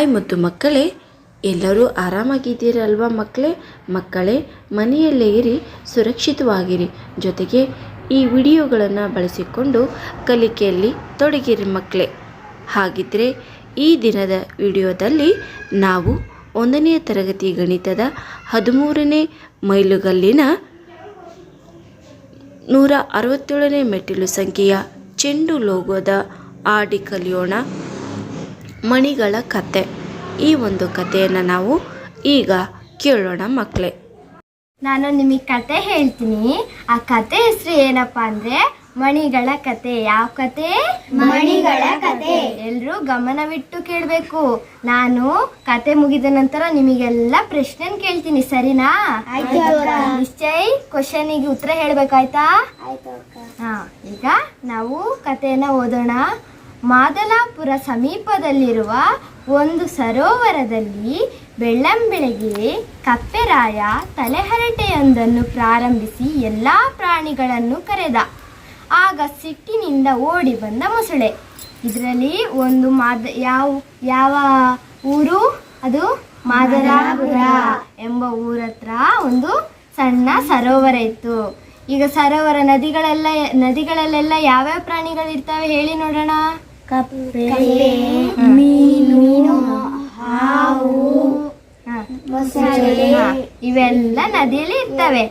Hi ಮತ್ತು ಮಕ್ಕಳೇ, ಎಲ್ಲರೂ ಆರಾಮಾಗಿದ್ದೀರಲ್ವಾ ಮಕ್ಕಳೇ? ಮಕ್ಕಳೇ, ಮನೆಯಲ್ಲೇ ಇರಿ, ಸುರಕ್ಷಿತವಾಗಿರಿ. ಜೊತೆಗೆ ಈ ವಿಡಿಯೋಗಳನ್ನು ಬಳಸಿಕೊಂಡು ಕಲಿಕೆಯಲ್ಲಿ ತೊಡಗಿರಿ ಮಕ್ಕಳೇ. ಹಾಗಿದ್ದರೆ ಈ ದಿನದ ವಿಡಿಯೋದಲ್ಲಿ ನಾವು ಒಂದನೆಯ ತರಗತಿ ಗಣಿತದ ಹದಿಮೂರನೇ ಮೈಲುಗಲ್ಲಿನ ನೂರ ಅರವತ್ತೇಳನೇ ಮೆಟ್ಟಿಲು ಸಂಖ್ಯೆಯ ಚೆಂಡು ಲೋಗೋದ ಆಡಿ ಕಲಿಯೋಣ ಮಣಿಗಳ ಕತೆ. ಈ ಒಂದು ಕಥೆಯನ್ನು ನಾವು ಈಗ ಕೇಳೋಣ ಮಕ್ಕಳೇ ನಾನು ನಿಮಗೆ ಕತೆ ಹೇಳ್ತೀನಿ. ಆ ಕತೆ ಹೆಸರು ಏನಪ್ಪಾ ಅಂದ್ರೆ ಮಣಿಗಳ ಕತೆ. ಯಾವ ಕತೆ? ಮಣಿಗಳ ಕತೆ. ಎಲ್ಲರೂ ಗಮನವಿಟ್ಟು ಕೇಳಬೇಕು. ನಾನು ಕತೆ ಮುಗಿದ ನಂತರ ನಿಮಗೆಲ್ಲ ಪ್ರಶ್ನೆ ಕೇಳ್ತೀನಿ ಸರಿನಾ. ನಿಶ್ಚಯ್ ಕ್ವಶನಿಗೆ ಉತ್ತರ ಹೇಳ್ಬೇಕಾಯ್ತಾ? ಆಯ್ತು ಹಾ ಈಗ ನಾವು ಕತೆಯನ್ನ ಓದೋಣ. ಮಾದಲಾಪುರ ಸಮೀಪದಲ್ಲಿರುವ ಒಂದು ಸರೋವರದಲ್ಲಿ ಬೆಳ್ಳಂಬೆಳಗ್ಗೆ ಕಪ್ಪೆರಾಯ ತಲೆಹರಟೆಯೊಂದನ್ನು ಪ್ರಾರಂಭಿಸಿ ಎಲ್ಲ ಪ್ರಾಣಿಗಳನ್ನು ಕರೆದ. ಆಗ ಸಿಟ್ಟಿನಿಂದ ಓಡಿ ಬಂದ ಮೊಸಳೆ. ಇದರಲ್ಲಿ ಒಂದು ಮಾದ, ಯಾವ ಯಾವ ಊರು? ಅದು ಮಾದಲಾಪುರ ಎಂಬ ಊರತ್ರ ಒಂದು ಸಣ್ಣ ಸರೋವರ ಇತ್ತು. ಈಗ ಸರೋವರ ನದಿಗಳೆಲ್ಲ, ನದಿಗಳಲ್ಲೆಲ್ಲ ಯಾವ್ಯಾವ ಪ್ರಾಣಿಗಳಿರ್ತವೆ ಹೇಳಿ ನೋಡೋಣ. ಕಪ್ಪೆ ಮೀನು ಹಾವು ಇವೆಲ್ಲ ನದಿಯಲ್ಲಿ ಇರ್ತವೆ.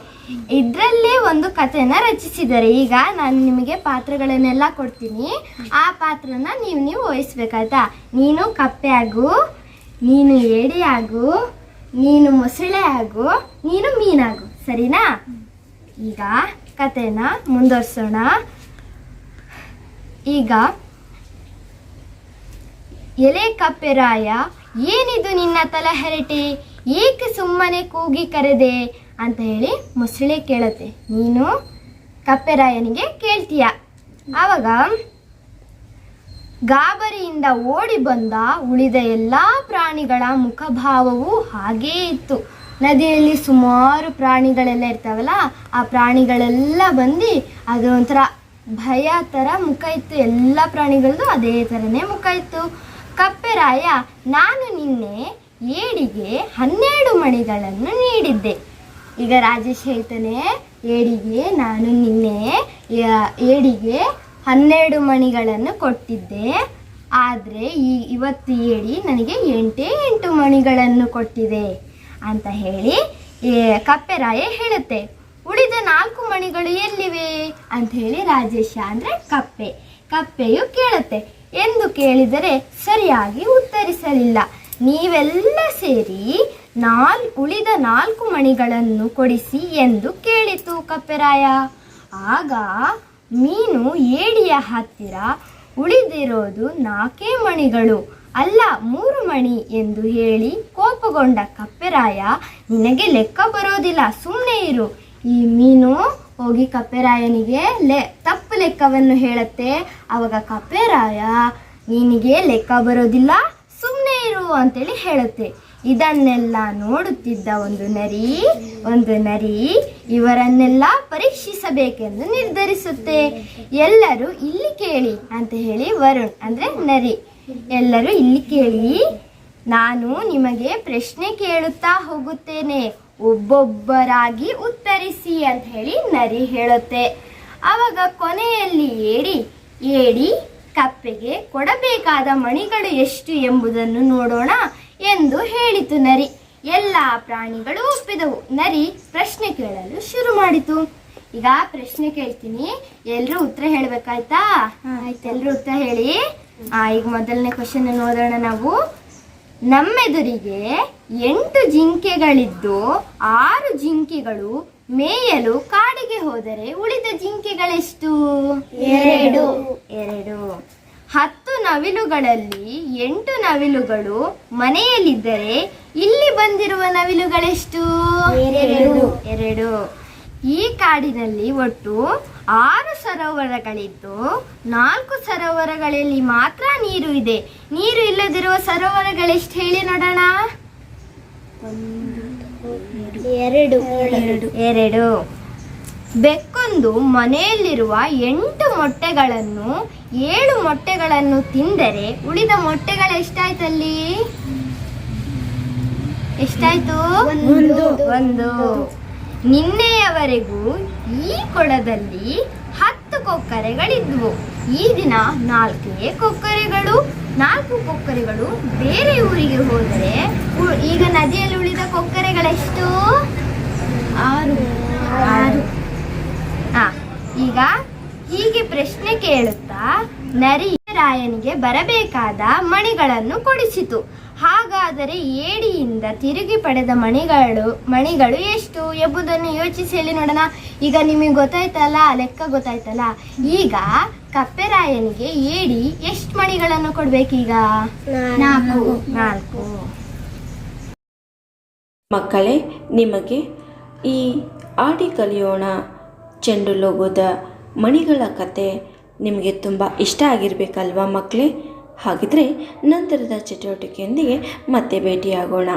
ಇದ್ರಲ್ಲೇ ಒಂದು ಕಥೆನ ರಚಿಸಿದ್ದಾರೆ. ಈಗ ನಾನು ನಿಮಗೆ ಪಾತ್ರಗಳನ್ನೆಲ್ಲ ಕೊಡ್ತೀನಿ. ಆ ಪಾತ್ರನ ನೀವು ನೀವು ವಹಿಸ್ಬೇಕಾಯ್ತಾ? ನೀನು ಕಪ್ಪೆ ಆಗು ನೀನು ಏಡಿ ಆಗು ನೀನು ಮೊಸಳೆ ಆಗು ನೀನು ಮೀನಾಗು ಸರಿನಾ? ಈಗ ಕಥೆನ ಮುಂದುವರ್ಸೋಣ. ಈಗ ಎಲೆ ಕಪ್ಪೆರಾಯ, ಏನಿದು ನಿನ್ನ ತಲಹರಟೆ ಏಕೆ ಸುಮ್ಮನೆ ಕೂಗಿ ಕರೆದೆ? ಅಂತ ಹೇಳಿ ಮೊಸಳೆ ಕೇಳತ್ತೆ. ನೀನು ಕಪ್ಪೆರಾಯನಿಗೆ ಕೇಳ್ತೀಯ. ಆವಾಗ ಗಾಬರಿಯಿಂದ ಓಡಿ ಬಂದ ಉಳಿದ ಎಲ್ಲ ಪ್ರಾಣಿಗಳ ಮುಖಭಾವವು ಹಾಗೇ ಇತ್ತು. ನದಿಯಲ್ಲಿ ಸುಮಾರು ಪ್ರಾಣಿಗಳೆಲ್ಲ ಇರ್ತಾವಲ್ಲ, ಆ ಪ್ರಾಣಿಗಳೆಲ್ಲ ಬಂದು ಅದೊಂಥರ ಭಯ ಥರ ಮುಖ ಇತ್ತು. ಎಲ್ಲ ಪ್ರಾಣಿಗಳದ್ದು ಅದೇ ಥರನೇ ಮುಖ ಇತ್ತು. ಕಪ್ಪೆರಾಯ, ನಾನು ನಿನ್ನೆ ಏಡಿಗೆ ಹನ್ನೆರಡು ಮಣಿಗಳನ್ನು ನೀಡಿದ್ದೆ. ಈಗ ರಾಜೇಶ್ ಹೇಳ್ತಾನೆ, ಏಡಿಗೆ ನಾನು ನಿನ್ನೆ ಏಡಿಗೆ ಹನ್ನೆರಡು ಮಣಿಗಳನ್ನು ಕೊಟ್ಟಿದ್ದೆ. ಆದರೆ ಈ, ಇವತ್ತು ಏಡಿ ನನಗೆ ಎಂಟೇ ಎಂಟು ಮಣಿಗಳನ್ನು ಕೊಟ್ಟಿದೆ ಅಂತ ಹೇಳಿ ಕಪ್ಪೆರಾಯ ಹೇಳುತ್ತೆ. ಉಳಿದ ನಾಲ್ಕು ಮಣಿಗಳು ಎಲ್ಲಿವೆ? ಅಂತ ಹೇಳಿ ರಾಜೇಶ ಅಂದರೆ ಕಪ್ಪೆ. ಕಪ್ಪೆಯು ಕೇಳುತ್ತೆ. ಎಂದು ಕೇಳಿದರೆ ಸರಿಯಾಗಿ ಉತ್ತರಿಸಲಿಲ್ಲ. ನೀವೆಲ್ಲ ಸೇರಿ ನಾಲ್, ಉಳಿದ ನಾಲ್ಕು ಮಣಿಗಳನ್ನು ಕೊಡಿಸಿ ಎಂದು ಕೇಳಿತು ಕಪ್ಪೆರಾಯ. ಆಗ ಮೀನು ಏಡಿಯ ಹತ್ತಿರ ಉಳಿದಿರೋದು ನಾಲ್ಕೇ ಮಣಿಗಳು. ಅಲ್ಲ, ಮೂರು ಮಣಿ ಎಂದು ಹೇಳಿ ಕೋಪಗೊಂಡ ಕಪ್ಪೆರಾಯ, ನಿನಗೆ ಲೆಕ್ಕ ಬರೋದಿಲ್ಲ ಸುಮ್ಮನೆ ಇರು. ಈ ಮೀನು ಹೋಗಿ ಕಪ್ಪೆರಾಯನಿಗೆ, ಲೆ, ತಪ್ಪು. ಲೆಕ್ಕವನ್ನು ಹೇಳುತ್ತೆ. ಅವಾಗ ಕಪ್ಪೆರಾಯ ನಿನಗೆ ಲೆಕ್ಕ ಬರೋದಿಲ್ಲ ಸುಮ್ಮನೆ ಇರು ಅಂತೇಳಿ ಹೇಳುತ್ತೆ. ಇದನ್ನೆಲ್ಲ ನೋಡುತ್ತಿದ್ದ ಒಂದು ನರಿ ಒಂದು ನರಿ ಇವರನ್ನೆಲ್ಲ ಪರೀಕ್ಷಿಸಬೇಕೆಂದು ನಿರ್ಧರಿಸುತ್ತೆ. ಎಲ್ಲರೂ ಇಲ್ಲಿ ಕೇಳಿ ಅಂತ ಹೇಳಿ ವರುಣ್ ಅಂದ್ರೆ ನರಿ. ಎಲ್ಲರೂ ಇಲ್ಲಿ ಕೇಳಿ, ನಾನು ನಿಮಗೆ ಪ್ರಶ್ನೆ ಕೇಳುತ್ತಾ ಹೋಗುತ್ತೇನೆ. ಒಬ್ಬೊಬ್ಬರಾಗಿ ಉತ್ತರಿಸಿ ಅಂತ ಹೇಳಿ ನರಿ ಹೇಳುತ್ತೆ. ಆವಾಗ ಕೊನೆಯಲ್ಲಿ ಏಡಿ ಏಡಿ ಕಪ್ಪೆಗೆ ಕೊಡಬೇಕಾದ ಮಣಿಗಳು ಎಷ್ಟು ಎಂಬುದನ್ನು ನೋಡೋಣ ಎಂದು ಹೇಳಿತು ನರಿ. ಎಲ್ಲ ಪ್ರಾಣಿಗಳು ಒಪ್ಪಿದವು. ನರಿ ಪ್ರಶ್ನೆ ಕೇಳಲು ಶುರು ಮಾಡಿತು. ಈಗ ಪ್ರಶ್ನೆ ಕೇಳ್ತೀನಿ. ಎಲ್ಲರೂ ಉತ್ತರ ಹೇಳ್ಬೇಕಾಯ್ತಾ? ಆಯ್ತು. ಎಲ್ರು ಉತ್ತರ ಹೇಳಿ? ಆ ಈಗ ಮೊದಲನೇ ಕ್ವಶನ್ ನೋಡೋಣ ನಾವು. ನಮ್ಮೆದುರಿಗೆ ಎಂಟು ಜಿಂಕೆಗಳಿದ್ದು ಆರು ಜಿಂಕೆಗಳು ಮೇಯಲು ಕಾಡಿಗೆ ಹೋದರೆ ಉಳಿದ ಜಿಂಕೆಗಳೆಷ್ಟು? ಎರಡು. ಎರಡು. ಹತ್ತು ನವಿಲುಗಳಲ್ಲಿ ಎಂಟು ನವಿಲುಗಳು ಮನೆಯಲ್ಲಿದ್ದರೆ ಇಲ್ಲಿ ಬಂದಿರುವ ನವಿಲುಗಳೆಷ್ಟು? ಎರಡು. ಎರಡು. ಈ ಕಾಡಿನಲ್ಲಿ ಒಟ್ಟು ಆರು ಸರೋವರಗಳಿದ್ದು ನಾಲ್ಕು ಸರೋವರಗಳಲ್ಲಿ ಮಾತ್ರ ನೀರು ಇದೆ. ನೀರು ಇಲ್ಲದಿರುವ ಸರೋವರಗಳೆಷ್ಟು ಹೇಳಿ ನೋಡೋಣ? ಎರಡು. ಎರಡು. ಬೆಕ್ಕೊಂದು ಮನೆಯಲ್ಲಿರುವ ಎಂಟು ಮೊಟ್ಟೆಗಳನ್ನು ಏಳು ಮೊಟ್ಟೆಗಳನ್ನು ತಿಂದರೆ ಉಳಿದ ಮೊಟ್ಟೆಗಳು ಎಷ್ಟಾಯ್ತಲ್ಲಿ? ಎಷ್ಟಾಯ್ತು? ಒಂದು. ನಿನ್ನೆಯವರೆಗೂ ಈ ಕೊಳದಲ್ಲಿ ಹತ್ತು ಕೊಕ್ಕರೆಗಳಿದ್ವು. ಈ ದಿನ ನಾಲ್ಕೇ ಕೊಕ್ಕರೆಗಳು ನಾಲ್ಕು ಕೊಕ್ಕರೆಗಳು ಬೇರೆ ಊರಿಗೆ ಹೋದರೆ ಈಗ ನದಿಯಲ್ಲಿ ಉಳಿದ ಕೊಕ್ಕರೆಗಳೆಷ್ಟು ಆರು ಆರು ಆ, ಈಗ ಹೀಗೆ ಪ್ರಶ್ನೆ ಕೇಳುತ್ತಾ ನರಿ ರಾಯನಿಗೆ ಬರಬೇಕಾದ ಮಣಿಗಳನ್ನು ಕೊಡಿಸಿತು. ಹಾಗಾದರೆ ಏಡಿಯಿಂದ ತಿರುಗಿ ಪಡೆದ ಮಣಿಗಳು ಮಣಿಗಳು ಎಷ್ಟು ಎಂಬುದನ್ನು ಯೋಚಿಸಿ ಹೇಳಿ ನೋಡೋಣ. ಈಗ ನಿಮಗೆ ಗೊತ್ತಾಯ್ತಲ್ಲ ಲೆಕ್ಕ ಗೊತ್ತಾಯ್ತಲ್ಲ. ಈಗ ಕಪ್ಪೆರಾಯನಿಗೆ ಏಡಿ ಎಷ್ಟು ಮಣಿಗಳನ್ನು ಕೊಡ್ಬೇಕೀಗ ನಾಲ್ಕು. ನಾಲ್ಕು. ಮಕ್ಕಳೇ ನಿಮಗೆ ಈ ಆಡಿ ಕಲಿಯೋಣ ಚೆಂಡು ಲೋಗೋದ ಮಣಿಗಳ ಕತೆ ನಿಮಗೆ ತುಂಬ ಇಷ್ಟ ಆಗಿರಬೇಕಲ್ವಾ ಮಕ್ಕಳೇ ಹಾಗಿದ್ರೆ ನಂತರದ ಚಟುವಟಿಕೆಯೊಂದಿಗೆ ಮತ್ತೆ ಭೇಟಿಯಾಗೋಣ.